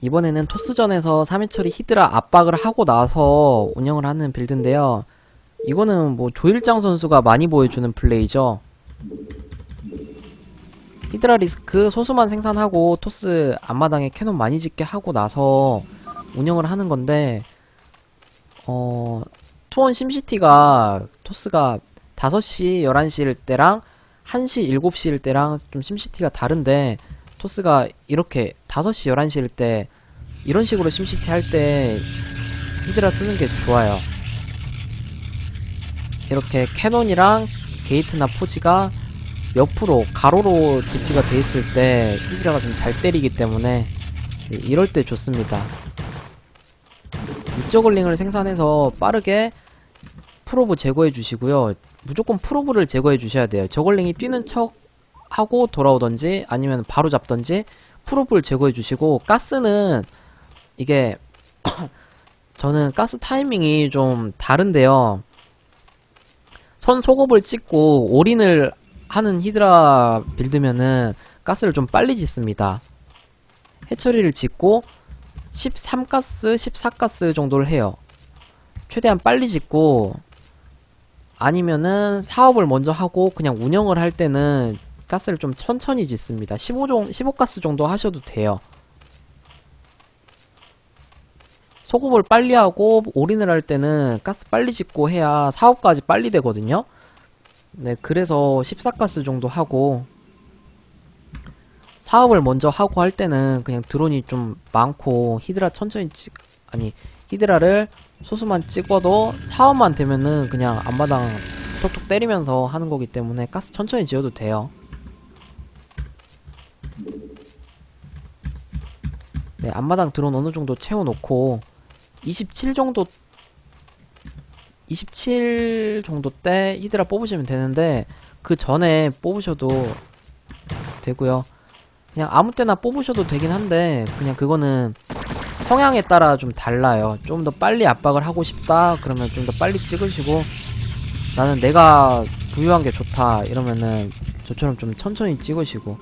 이번에는 토스전에서 3회처리 히드라 압박을 하고 나서 운영을 하는 빌드인데요. 이거는 뭐 조일장 선수가 많이 보여주는 플레이죠. 히드라 리스크 소수만 생산하고 토스 앞마당에 캐논 많이 짓게 하고 나서 운영을 하는 건데 어 투원 심시티가 토스가 5시 11시일 때랑 1시 7시일 때랑 좀 심시티가 다른데 토스가 이렇게 5시 11시일 때 이런 식으로 심시티 할 때 히드라 쓰는 게 좋아요. 이렇게 캐논이랑 게이트나 포지가 옆으로 가로로 배치가 돼 있을 때 히드라가 좀 잘 때리기 때문에 이럴 때 좋습니다. 육저글링을 생산해서 빠르게 프로브 제거해 주시고요. 무조건 프로브를 제거해 주셔야 돼요. 저글링이 뛰는 척 하고 돌아오던지 아니면 바로 잡던지 프로브를 제거해 주시고 가스는 이게 저는 가스 타이밍이 좀 다른데요. 선 속업을 찍고 올인을 하는 히드라 빌드면은 가스를 좀 빨리 짓습니다. 해처리를 짓고 13가스, 14가스 정도를 해요. 최대한 빨리 짓고 아니면은 사업을 먼저 하고 그냥 운영을 할 때는 가스를 좀 천천히 짓습니다. 15종, 15가스 정도 하셔도 돼요. 소급을 빨리 하고 올인을 할 때는 가스 빨리 짓고 해야 사업까지 빨리 되거든요. 네, 그래서 14가스 정도 하고 사업을 먼저 하고 할 때는 그냥 드론이 좀 많고 히드라 천천히 찍 아니 히드라를 소수만 찍어도 사업만 되면은 그냥 앞마당 톡톡 때리면서 하는 거기 때문에 가스 천천히 지어도 돼요. 네, 앞마당 드론 어느 정도 채워놓고 27 정도 27 정도 때 히드라 뽑으시면 되는데 그 전에 뽑으셔도 되고요. 그냥 아무 때나 뽑으셔도 되긴 한데 그냥 그거는 성향에 따라 좀 달라요. 좀 더 빨리 압박을 하고 싶다 그러면 좀 더 빨리 찍으시고 나는 내가 부유한 게 좋다 이러면은 저처럼 좀 천천히 찍으시고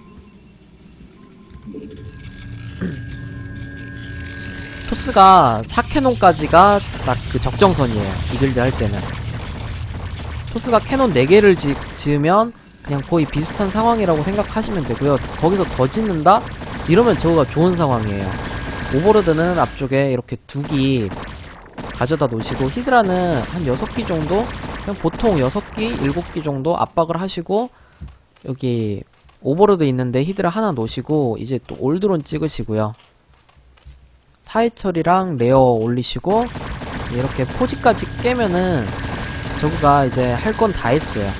토스가 4캐논까지가 딱 그 적정선이에요. 이 빌드 할 때는. 토스가 캐논 4개를 지, 지으면 그냥 거의 비슷한 상황이라고 생각하시면 되고요. 거기서 더 짓는다? 이러면 저거가 좋은 상황이에요. 오버로드는 앞쪽에 이렇게 두기 가져다 놓으시고 히드라는 한 6기 정도? 그냥 보통 6기, 7기 정도 압박을 하시고 여기 오버로드 있는데 히드라 하나 놓으시고 이제 또 올드론 찍으시고요. 사이철이랑 레어 올리시고 이렇게 포지까지 깨면은 저거가 이제 할 건 다 했어요.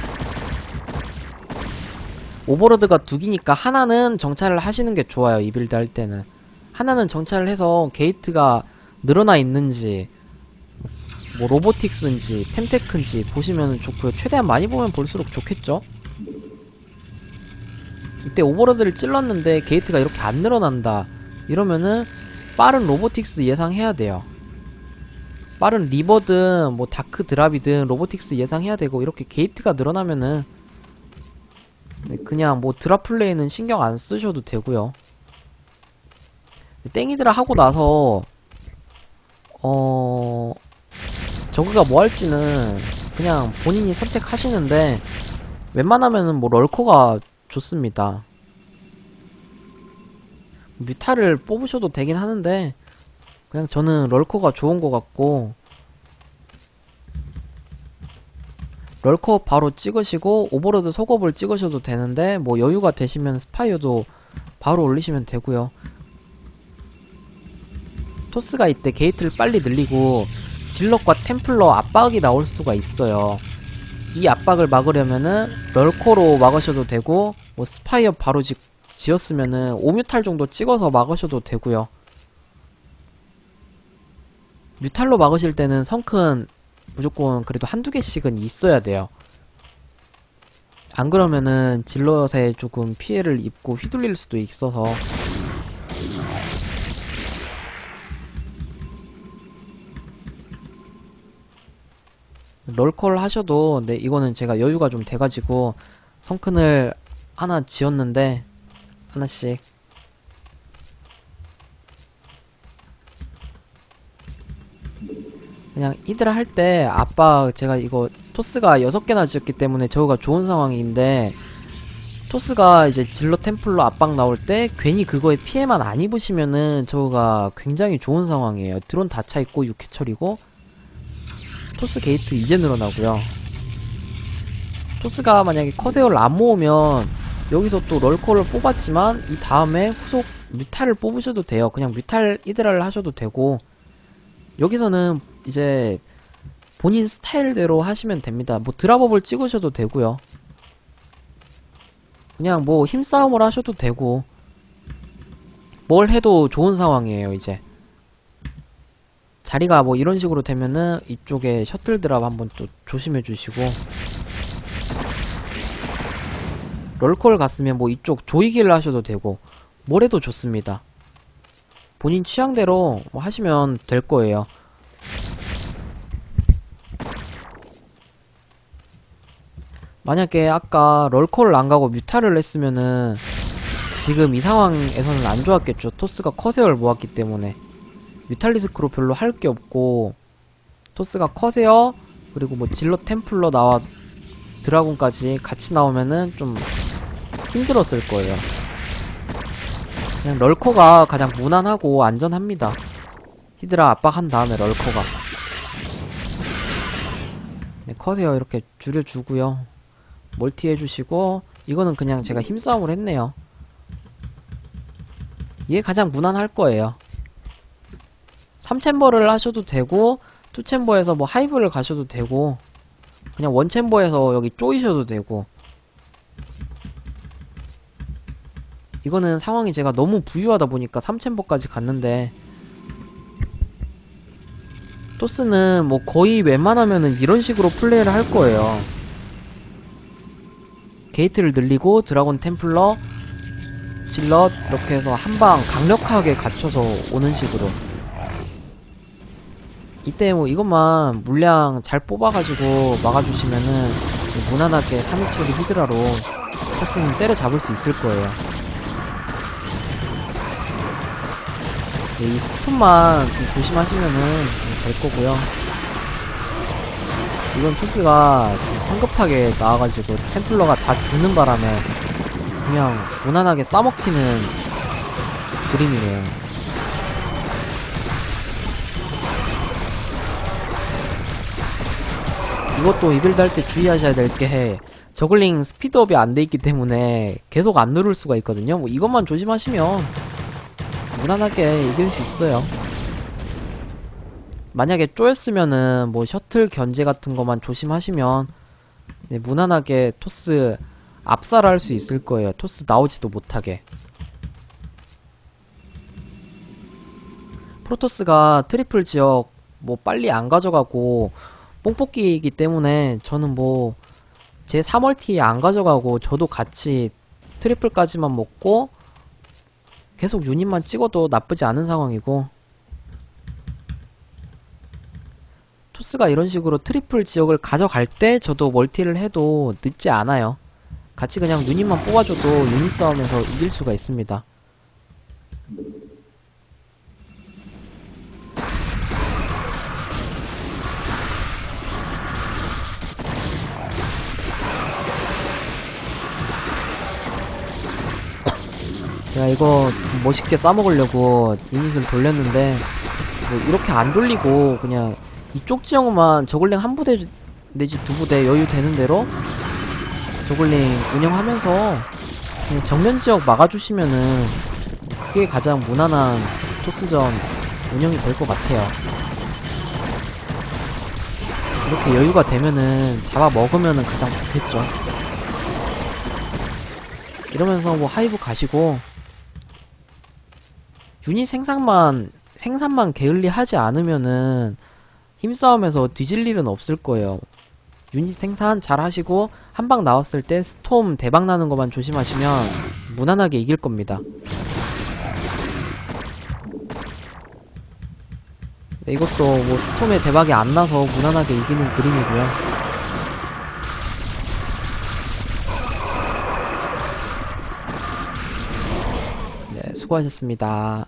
오버로드가 두 기니까 하나는 정찰을 하시는 게 좋아요. 이 빌드 할 때는. 하나는 정찰을 해서 게이트가 늘어나 있는지 뭐 로보틱스인지 템테크인지 보시면 좋고요. 최대한 많이 보면 볼수록 좋겠죠. 이때 오버로드를 찔렀는데 게이트가 이렇게 안 늘어난다. 이러면은 빠른 로보틱스 예상해야 돼요. 빠른 리버든 뭐 다크 드랍이든 로보틱스 예상해야 되고 이렇게 게이트가 늘어나면은 네, 그냥 뭐 드랍 플레이는 신경 안 쓰셔도 되고요. 땡이드라 하고 나서 어 저그가 뭐 할지는 그냥 본인이 선택하시는데 웬만하면은 뭐 럴커가 좋습니다. 뮤타를 뽑으셔도 되긴 하는데 그냥 저는 럴커가 좋은 것 같고 럴커 바로 찍으시고 오버로드 속업을 찍으셔도 되는데 뭐 여유가 되시면 스파이어도 바로 올리시면 되고요. 토스가 이때 게이트를 빨리 늘리고 질럿과 템플러 압박이 나올 수가 있어요. 이 압박을 막으려면은 럴커로 막으셔도 되고 뭐 스파이어 바로 지, 지었으면은 5뮤탈 정도 찍어서 막으셔도 되고요 뮤탈로 막으실 때는 성큰 무조건 그래도 한두 개씩은 있어야 돼요. 안 그러면은 질럿에 조금 피해를 입고 휘둘릴 수도 있어서 럴컬 하셔도 네 이거는 제가 여유가 좀 돼가지고 성큰을 하나 지었는데 하나씩. 그냥 이들 할 때 아빠 제가 이거 토스가 6개나 지었기 때문에 저우가 좋은 상황인데 토스가 이제 진로 템플로 압박 나올 때 괜히 그거에 피해만 안 입으시면은 저우가 굉장히 좋은 상황이에요. 드론 다 차있고 6회철이고 토스 게이트 이제 늘어나고요. 토스가 만약에 커세어를 안 모으면 여기서 또 럴코를 뽑았지만 이 다음에 후속 뮤탈을 뽑으셔도 돼요. 그냥 뮤탈 이드라를 하셔도 되고 여기서는 이제 본인 스타일대로 하시면 됩니다. 뭐 드랍업을 찍으셔도 되고요. 그냥 뭐 힘싸움을 하셔도 되고 뭘 해도 좋은 상황이에요 이제 자리가 뭐 이런 식으로 되면은 이쪽에 셔틀 드랍 한번 또 조심해 주시고 롤콜 갔으면 뭐 이쪽 조이기를 하셔도 되고 뭘 해도 좋습니다. 본인 취향대로 뭐 하시면 될 거예요. 만약에 아까 럴콜을 안 가고 뮤타를 했으면은 지금 이 상황에서는 안 좋았겠죠. 토스가 커세어를 모았기 때문에. 뮤탈리스크로 별로 할 게 없고 토스가 커세어 그리고 뭐 질러 템플러 나와 드라군까지 같이 나오면은 좀 힘들었을 거예요. 그냥 럴커가 가장 무난하고 안전합니다. 히드라 압박한 다음에 럴커가 네, 커세어 이렇게 줄여주고요. 멀티 해주시고 이거는 그냥 제가 힘싸움을 했네요 이게 가장 무난할 거예요 3챔버를 하셔도 되고 2챔버에서 뭐 하이브를 가셔도 되고 그냥 원챔버에서 여기 쪼이셔도 되고 이거는 상황이 제가 너무 부유하다 보니까 3챔버까지 갔는데 토스는 뭐 거의 웬만하면은 이런 식으로 플레이를 할 거예요. 게이트를 늘리고 드라곤 템플러 질럿 이렇게 해서 한 방 강력하게 갖춰서 오는 식으로. 이때 뭐 이것만 물량 잘 뽑아가지고 막아주시면은 무난하게 3일처리 히드라로 토스는 때려잡을 수 있을 거예요 네, 이 스톤만 좀 조심하시면은 될 거고요 이건 토스가 좀 성급하게 나와가지고 템플러가 다 죽는 바람에 그냥 무난하게 싸먹히는 그림이네요. 이것도 이빌드 할 때 주의하셔야 될 게 저글링 스피드업이 안 돼 있기 때문에 계속 안 누를 수가 있거든요. 뭐 이것만 조심하시면 무난하게 이길 수 있어요. 만약에 쪼였으면은 뭐 셔틀 견제 같은 것만 조심하시면 네, 무난하게 토스 압살할 수 있을 거예요. 토스 나오지도 못하게. 프로토스가 트리플 지역 뭐 빨리 안 가져가고 뽕뽑기이기 때문에 저는 뭐 제 3월티에 안 가져가고 저도 같이 트리플까지만 먹고 계속 유닛만 찍어도 나쁘지 않은 상황이고 토스가 이런 식으로 트리플 지역을 가져갈 때 저도 멀티를 해도 늦지 않아요. 같이 그냥 유닛만 뽑아줘도 유닛 싸움에서 이길 수가 있습니다. 제가 이거 멋있게 싸먹으려고 유닛을 돌렸는데 뭐 이렇게 안 돌리고 그냥 이쪽 지역만 저글링 한 부대 내지 두 부대 여유 되는 대로 저글링 운영하면서 그냥 정면 지역 막아주시면은 그게 가장 무난한 토스전 운영이 될 것 같아요. 이렇게 여유가 되면은 잡아 먹으면은 가장 좋겠죠. 이러면서 뭐 하이브 가시고 유닛 생산만 생산만 게을리 하지 않으면은 힘싸움에서 뒤질 일은 없을 거예요. 유닛 생산 잘 하시고 한 방 나왔을 때 스톰 대박 나는 것만 조심하시면 무난하게 이길 겁니다. 네, 이것도 뭐 스톰에 대박이 안 나서 무난하게 이기는 그림이고요. 네, 수고하셨습니다.